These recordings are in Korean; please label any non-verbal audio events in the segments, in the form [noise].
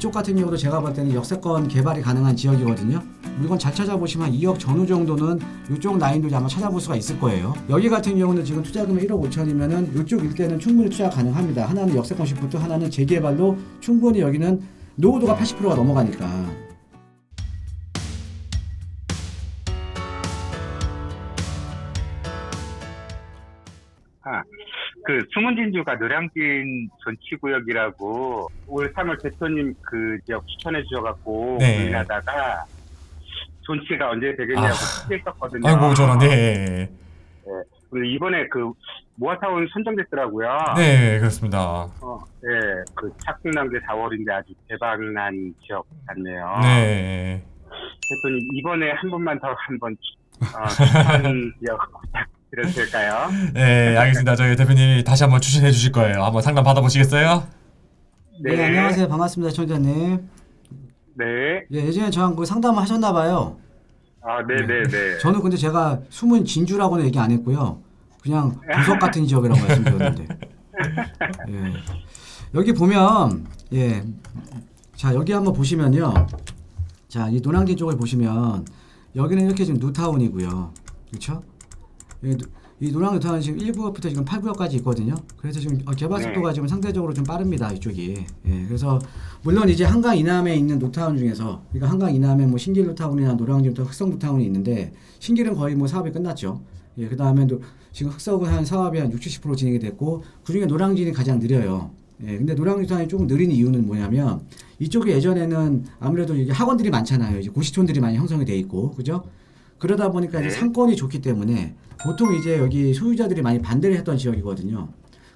이쪽 같은 경우도 제가 볼 때는 역세권 개발이 가능한 지역이거든요. 물건 잘 찾아보시면 한 2억 전후 정도는 이쪽 라인도 아마 찾아볼 수가 있을 거예요. 여기 같은 경우는 지금 투자금이 1억 5천이면은 이쪽 일대는 충분히 투자 가능합니다. 하나는 역세권 시프트, 하나는 재개발로 충분히 여기는 노후도가 80%가 넘어가니까. 아, 그 수문진주가 노량진 전치구역이라고 올 3월 대표님 그 지역 추천해 주셔갖고 네. 고민하다가 존치가 언제 되겠냐고 아. 투자했었거든요. 아이고 전화 네. 그리고 이번에 그 모아타운 선정됐더라고요. 네 그렇습니다. 어, 네, 그 착승난 게 4월인데 아주 대박난 지역 같네요. 네. 대표님 이번에 한 번만 더 한번 어, 추천 [laughs] 지역 부탁 드려도 될까요? 네 알겠습니다. 저희 대표님이 다시 한번 추천해 주실 거예요. 한번 상담 받아보시겠어요? 네, 안녕하세요. 반갑습니다, 청자님. 네. 예, 예전에 저랑 그 상담을 하셨나 봐요. 아, 네, 네, 네. 저는 근데 제가 숨은 진주라고는 얘기 안 했고요. 그냥 보석 같은 지역이라고 말씀드렸는데. [laughs] 예. 여기 보면 예. 자, 여기 한번 보시면요. 자, 이 노량진 쪽을 보시면 여기는 이렇게 지금 뉴타운이고요. 그렇죠? 이, 노- 이 노량 뉴타운은 지금 1구역부터 지금 8구역까지 있거든요. 그래서 지금 어, 개발 네. 속도가 지금 상대적으로 좀 빠릅니다. 이쪽이. 예. 그래서 물론 이제 한강 이남에 있는 노타운 중에서 그러니까 한강 이남에 뭐 신길 노타운이나 노량진 노타운, 흑성 노타운이 있는데 신길은 거의 뭐 사업이 끝났죠. 예, 그 다음에 또 지금 흑석은 한 사업이 한 60, 70% 진행이 됐고 그 중에 노량진이 가장 느려요. 예, 근데 노타운이 조금 느린 이유는 뭐냐면 이쪽에 예전에는 아무래도 이게 학원들이 많잖아요. 이제 고시촌들이 많이 형성이 돼 있고, 그죠? 그러다 보니까 이제 네. 상권이 좋기 때문에 보통 이제 여기 소유자들이 많이 반대를 했던 지역이거든요.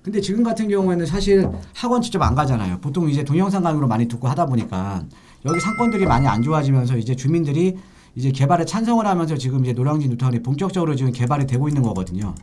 근데 지금 같은 경우에는 사실 학원 직접 안 가잖아요. 보통 이제 동영상 강의로 많이 듣고 하다 보니까 여기 상권들이 많이 안 좋아지면서 이제 주민들이 이제 개발에 찬성을 하면서 지금 이제 노량진 뉴타운이 본격적으로 지금 개발이 되고 있는 거거든요.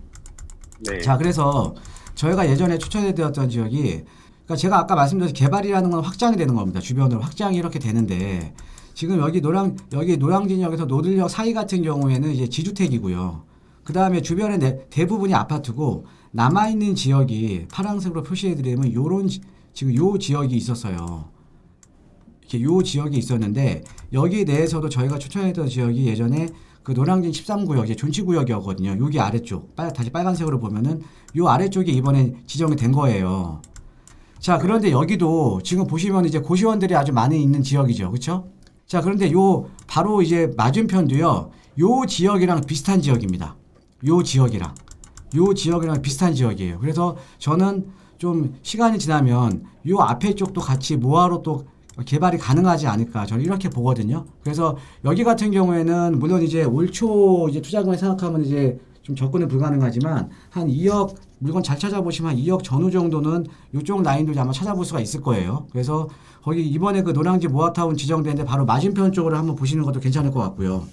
네. 자, 그래서 저희가 예전에 추천해드렸던 지역이, 그러니까 제가 아까 말씀드린 개발이라는 건 확장이 되는 겁니다. 주변으로 확장이 이렇게 되는데, 지금 여기 노량, 여기 노량진역에서 노들역 사이 같은 경우에는 이제 지주택이고요. 그 다음에 주변에 내- 대부분이 아파트고, 남아있는 지역이 파란색으로 표시해드리면 요런, 지- 지금 요 지역이 있었어요. 이렇게 요 지역이 있었는데 여기 내에서도 저희가 추천했던 지역이 예전에 그 노량진 13구역 이제 존치구역이었거든요. 여기 아래쪽 빨 다시 빨간색으로 보면은 요 아래쪽이 이번에 지정이 된 거예요. 자 그런데 여기도 지금 보시면 이제 고시원들이 아주 많이 있는 지역이죠, 그렇죠? 자 그런데 요 바로 이제 맞은편도요. 요 지역이랑 비슷한 지역입니다. 요 지역이랑 요 지역이랑 비슷한 지역이에요. 그래서 저는 좀 시간이 지나면 요 앞에 쪽도 같이 모아로 또 개발이 가능하지 않을까 저는 이렇게 보거든요. 그래서 여기 같은 경우에는 물론 이제 올 초 이제 투자금을 생각하면 이제 좀 접근은 불가능하지만 한 2억 물건 잘 찾아보시면 한 2억 전후 정도는 이쪽 라인도 아마 찾아볼 수가 있을 거예요. 그래서 거기 이번에 그 노량진 모아타운 지정되는데 바로 맞은편 쪽으로 한번 보시는 것도 괜찮을 것 같고요.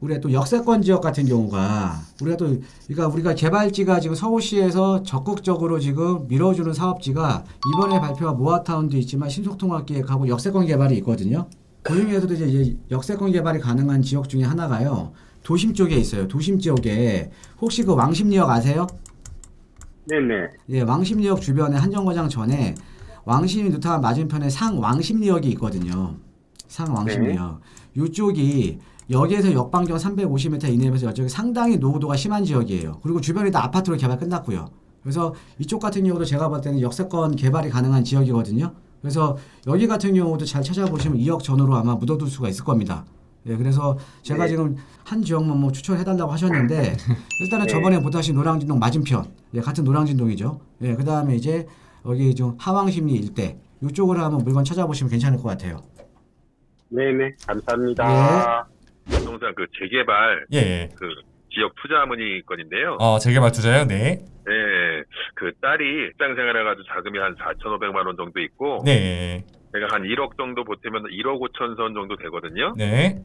우리가 또 역세권 지역 같은 경우가 우리가 또 그러니까 우리가 개발지가 지금 서울시에서 적극적으로 지금 밀어주는 사업지가 이번에 발표한 모아타운도 있지만 신속통합기획하고 역세권 개발이 있거든요. 그 중에서도 이제 이 역세권 개발이 가능한 지역 중에 하나가요. 도심 쪽에 있어요. 도심 지역에 혹시 그 왕십리역 아세요? 네네. 예, 왕십리역 주변에 한정거장 전에 왕십리 누타 맞은편에 상왕십리역이 있거든요. 상왕십리역. 이쪽이 여기에서 역방정 350m 이내에서 이쪽이 상당히 노후도가 심한 지역이에요. 그리고 주변이 다 아파트로 개발 끝났고요. 그래서 이쪽 같은 경우도 제가 볼 때는 역세권 개발이 가능한 지역이거든요. 그래서 여기 같은 경우도 잘 찾아보시면 2억 전후로 아마 묻어둘 수가 있을 겁니다. 예, 그래서 제가 네. 지금 한 지역만 뭐 추천해달라고 하셨는데 [laughs] 일단은 네. 저번에 보다시피 노량진동 맞은편, 예, 같은 노량진동이죠. 예, 그 다음에 이제 여기 좀 하왕심리 일대 이쪽으로 한번 물건 찾아보시면 괜찮을 것 같아요. 네네. 감사합니다. 부동산 그 재개발 예. 예. 그 지역 투자 문의 건인데요. 어 재개발 투자요. 네. 네, 그 딸이 직장 생활해가지고 자금이 한 4,500만 원 정도 있고, 네. 제가 한 1억 정도 보태면 1억 5천 선 정도 되거든요. 네.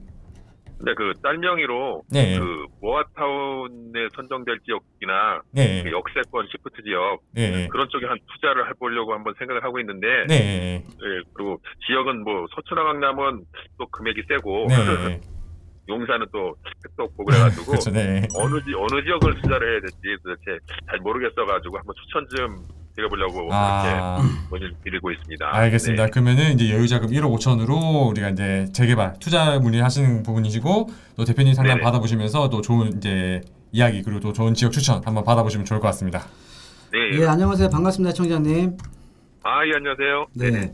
근데 그 딸 명의로 네. 그 모아타운에 선정될 지역이나 네. 그 역세권 시프트 지역 네. 그런 쪽에 한 투자를 해보려고 한번 생각을 하고 있는데, 네. 예, 그리고 지역은 뭐 서초나 강남은 또 금액이 세고 네. [laughs] 용산은 또 택도 없고 그래가지고 [laughs] 그렇죠. 네. 어느 지 어느 지역을 투자를 해야 될지 도대체 잘 모르겠어가지고 한번 추천 좀 찍어보려고 아. 이렇게 문의를 드리고 있습니다. 알겠습니다. 네. 그러면은 이제 여유 자금 1억 5천으로 우리가 이제 재개발 투자 문의하시는 부분이시고 또 대표님 상담 네네. 받아보시면서 또 좋은 이제 이야기 그리고 또 좋은 지역 추천 한번 받아보시면 좋을 것 같습니다. 네. 예, 안녕하세요. 반갑습니다, 청장님. 아, 예, 안녕하세요. 네. 네네.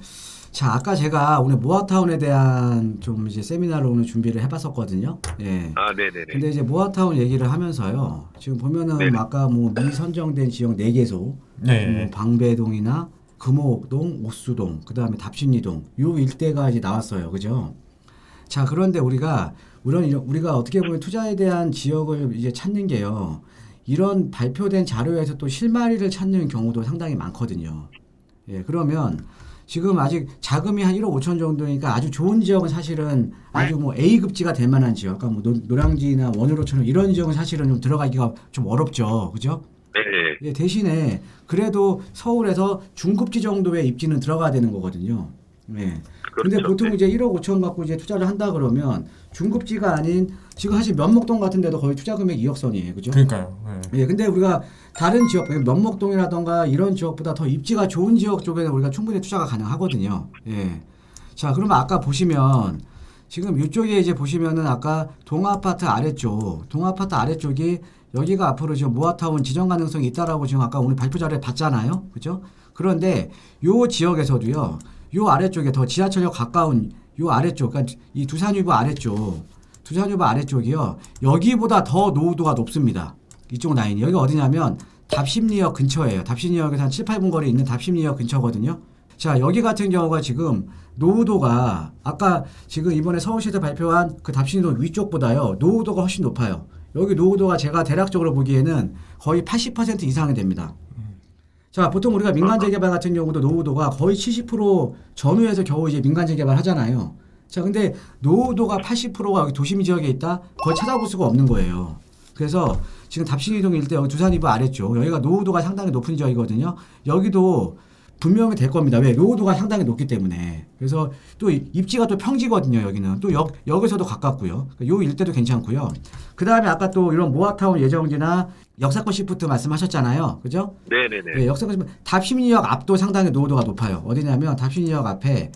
자, 아까 제가 오늘 모아타운에 대한 좀 이제 세미나를 오늘 준비를 해봤었거든요. 예. 아, 네네네. 근데 이제 모아타운 얘기를 하면서요. 지금 보면은 네네. 아까 뭐 미선정된 지역 4개소, 네. 뭐 방배동이나 금호동, 옥수동, 그 다음에 답신리동, 요 일대가 이제 나왔어요. 그죠? 자, 그런데 우리가, 우리는 이런- 우리가 어떻게 보면 투자에 대한 지역을 이제 찾는 게요. 이런 발표된 자료에서 또 실마리를 찾는 경우도 상당히 많거든요. 예, 그러면 지금 아직 자금이 한 1억 5천 정도니까 아주 좋은 지역은 사실은 아주 뭐 A급지가 될 만한 지역, 아까 뭐 노, 노량지나 원으로처럼 이런 지역은 사실은 좀 들어가기가 좀 어렵죠. 그죠? 네. 예, 대신에 그래도 서울에서 중급지 정도의 입지는 들어가야 되는 거거든요. 예. 근데 그렇죠. 보통 네. 이제 1억 5천 갖고 이제 투자를 한다 그러면 중급지가 아닌 지금 사실 면목동 같은 데도 거의 투자 금액 2억 선이에요. 그죠? 그러니까요. 네. 예, 근데 우리가 다른 지역, 면목동이라던가 이런 지역보다 더 입지가 좋은 지역 쪽에는 우리가 충분히 투자가 가능하거든요. 예. 자, 그러면 아까 보시면 지금 이쪽에 이제 보시면은 아까 동아파트 아래쪽, 동아파트 아래쪽이 여기가 앞으로 지금 모아타운 지정 가능성이 있다라고 지금 아까 오늘 발표 자료에 봤잖아요. 그죠? 그런데 요 지역에서도요, 요 아래쪽에 더 지하철역 가까운 요 아래쪽, 그러니까 이 두산유보 아래쪽, 두산유보 아래쪽이요, 여기보다 더 노후도가 높습니다. 이쪽 라인이. 여기가 어디냐면 답심리역 근처예요. 답심리역에서 한 7, 8분 거리에 있는 답심리역 근처거든요. 자, 여기 같은 경우가 지금 노후도가 아까 지금 이번에 서울시에서 발표한 그 답심리역 위쪽보다요. 노후도가 훨씬 높아요. 여기 노후도가 제가 대략적으로 보기에는 거의 80% 이상이 됩니다. 자, 보통 우리가 민간 재개발 같은 경우도 노후도가 거의 70% 전후에서 겨우 이제 민간 재개발 하잖아요. 자, 근데 노후도가 80%가 여기 도심 지역에 있다? 거의 찾아볼 수가 없는 거예요. 그래서 지금 답신이동 일대 여기 두산이부 아래쪽 여기가 노후도가 상당히 높은 지역이거든요. 여기도 분명히 될 겁니다. 왜? 노후도가 상당히 높기 때문에. 그래서 또 이- 입지가 또 평지거든요. 여기는 또 역, 역에서도 가깝고요. 그러니까 요 일대도 괜찮고요. 그 다음에 아까 또 이런 모아타운 예정지나 역사권 시프트 말씀하셨잖아요. 그죠? 네네네. 예, 역사권 시프트. 답심리역 앞도 상당히 노후도가 높아요. 어디냐면 답심리역 앞에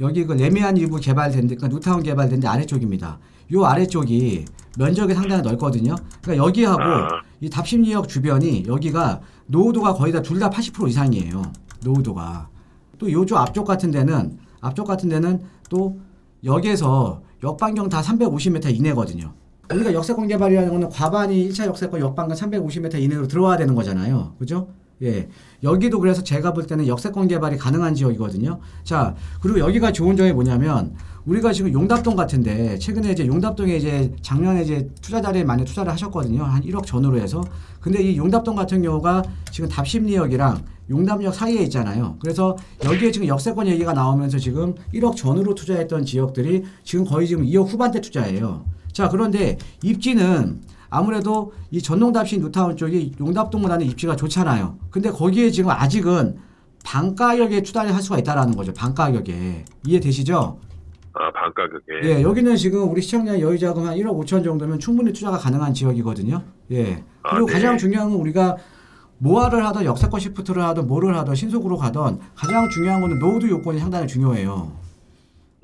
여기 그 레미안 일부 개발된 데, 그러니까 뉴타운 개발된 데 아래쪽입니다. 요 아래쪽이 면적이 상당히 넓거든요. 그러니까 여기하고 아. 이 답심리역 주변이 여기가 노후도가 거의 다 둘 다 80% 이상이에요. 노후도가. 또 요쪽 앞쪽 같은 데는 앞쪽 같은 데는 또 역에서 역반경 다 350m 이내거든요. 우리가 역세권 개발이라는 거는 과반이 1차 역세권 역반경 350m 이내로 들어와야 되는 거잖아요. 그죠? 예. 여기도 그래서 제가 볼 때는 역세권 개발이 가능한 지역이거든요. 자, 그리고 여기가 좋은 점이 뭐냐면 우리가 지금 용답동 같은데 최근에 이제 용답동에 이제 작년에 이제 투자 자리에 많이 투자를 하셨거든요. 한 1억 전후로 해서. 근데 이 용답동 같은 경우가 지금 답심리역이랑 용담역 사이에 있잖아요. 그래서 여기에 지금 역세권 얘기가 나오면서 지금 1억 전후로 투자했던 지역들이 지금 거의 지금 2억 후반대 투자예요. 자, 그런데 입지는 아무래도 이 전농답신 뉴타운 쪽이 용답동보다는 입지가 좋잖아요. 근데 거기에 지금 아직은 반가격에 투자를 할 수가 있다라는 거죠. 반가격에. 이해되시죠? 아, 반 가격에. 예, 여기는 지금 우리 시청자 여유 자금 한 1억 5천 정도면 충분히 투자가 가능한 지역이거든요. 예. 그리고 아, 네. 가장 중요한 건 우리가 모아를 하던 역세권 시프트를 하던 뭐를 하던 신속으로 가던 가장 중요한 거는 노후도 요건이 상당히 중요해요.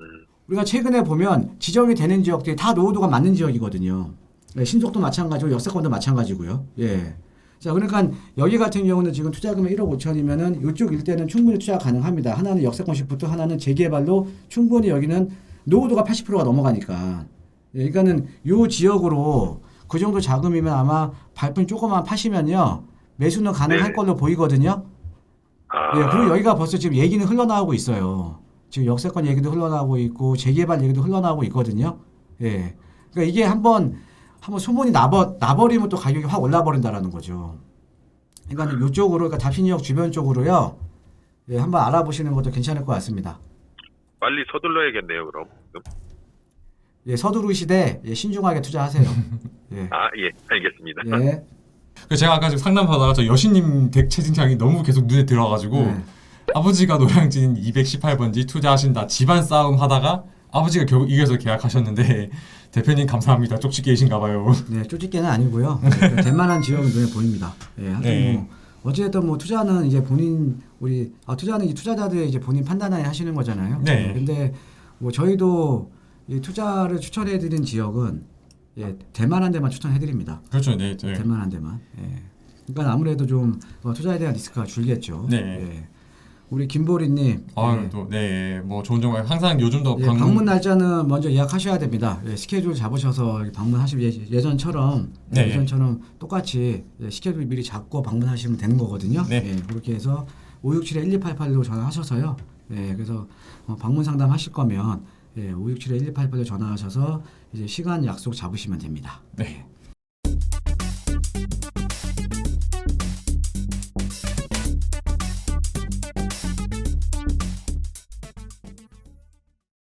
음. 우리가 최근에 보면 지정이 되는 지역들이 다 노후도가 맞는 지역이거든요. 예, 신속도 마찬가지고 역세권도 마찬가지고요. 예. 자, 그러니까 여기 같은 경우는 지금 투자금이 1억 5천이면은 이쪽 일대는 충분히 투자 가능합니다. 하나는 역세권 시프트, 하나는 재개발로 충분히 여기는 노후도가 80%가 넘어가니까. 예, 그러니까는 요 지역으로 그 정도 자금이면 아마 발품 조금만 파시면요. 매수는 가능할 네. 걸로 보이거든요. 아, 예, 그리고 여기가 벌써 지금 얘기는 흘러나오고 있어요. 지금 역세권 얘기도 흘러나오고 있고 재개발 얘기도 흘러나오고 있거든요. 예. 그러니까 이게 한번 한번 소문이 나버 나버리면 또 가격이 확 올라 버린다라는 거죠. 그러니까 이쪽으로 그러니까 답신역 주변 쪽으로요. 예, 한번 알아보시는 것도 괜찮을 것 같습니다. 빨리 서둘러야겠네요, 그럼. 예, 서두르시되 예, 신중하게 투자하세요. [laughs] 예. 아, 예, 알겠습니다. 예. 그 제가 아까 지금 상담 받아가 저 여신님 덱 채팅창이 너무 계속 눈에 들어가지고 네. 아버지가 노량진 218번지 투자하신다 집안 싸움 하다가 아버지가 결국 이겨서 계약하셨는데 [laughs] 대표님 감사합니다 쪽지 계신가 봐요. 네, 쪼집게는 아니고요. 네, 될 만한 지역은 눈에 보입니다. 예, 하여튼 네. 뭐 어쨌든 뭐 투자는 이제 본인 우리 아 투자는 이 투자자들의 이제 본인 판단하에 하시는 거잖아요. 네. 근데 뭐 저희도 이 투자를 추천해 드린 지역은 예, 대만한 데만 추천해 드립니다. 그렇죠. 네. 네. 대만한 데만. 예. 그러니까 아무래도 좀 어, 투자에 대한 리스크가 줄겠죠. 네. 예. 우리 김보리님. 아, 예. 또 네. 뭐 좋은 정보 항상 요즘도 예, 방문, 날짜는 먼저 예약하셔야 됩니다. 예, 스케줄 잡으셔서 방문하시면 예, 예전처럼 네. 예전처럼 똑같이 예, 스케줄 미리 잡고 방문하시면 되는 거거든요. 네. 예, 그렇게 해서 567에 1288로 전화하셔서요. 예, 그래서 어, 방문 상담하실 거면 예, 567에 1288로 전화하셔서 이제 시간 약속 잡으시면 됩니다. 네.